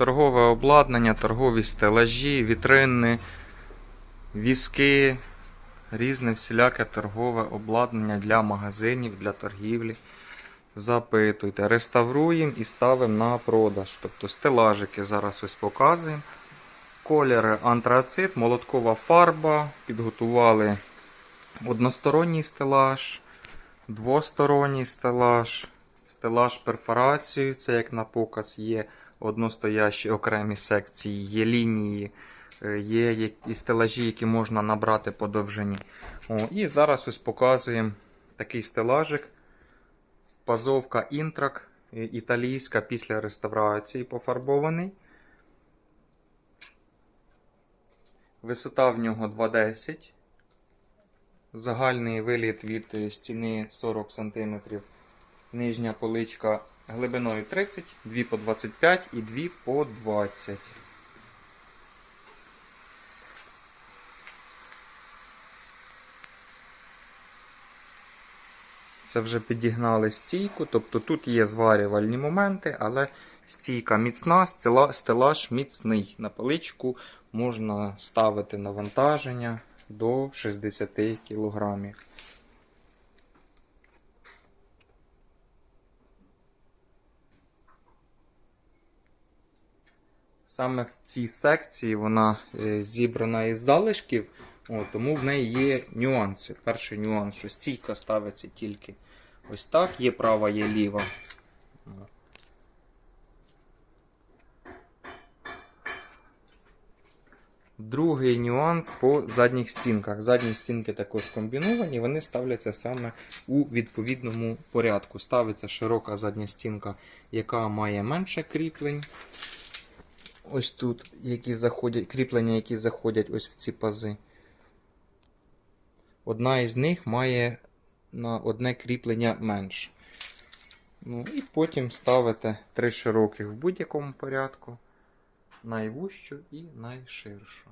Торгове обладнання, торгові стелажі, вітрини, візки, різне всіляке торгове обладнання для магазинів, для торгівлі. Запитуйте, реставруємо і ставимо на продаж. Тобто стелажики зараз ось показуємо. Колір антрацит, молоткова фарба. Підготували односторонній стелаж, двосторонній стелаж, стелаж перфорацією. Це як на показ є одностоящі окремі секції, є лінії, е, є які- стелажі, які можна набрати по довжині. О, і зараз ось показуємо такий стелажик. Пазовка Інтрак е, італійська після реставрації пофарбований. Висота в нього 2,10. Загальний виліт від е, стіни 40 см. Нижня поличка глибиною 30, 2 по 25 і 2 по 20. Це вже підігнали стійку, тобто тут є зварювальні моменти, але стійка міцна, стела- стелаж міцний. На поличку можна ставити навантаження до 60 кг. Саме в цій секції вона е, зібрана із залишків, о, тому в неї є нюанси. Перший нюанс, що стійка ставиться тільки ось так, є права, є ліва. Другий нюанс по задніх стінках. Задні стінки також комбіновані, вони ставляться саме у відповідному порядку. Ставиться широка задня стінка, яка має менше кріплень. Ось тут які заходять, кріплення, які заходять ось в ці пази. Одна із них має на одне кріплення менше. Ну, і потім ставите три широких в будь-якому порядку, найвужчу і найширшу.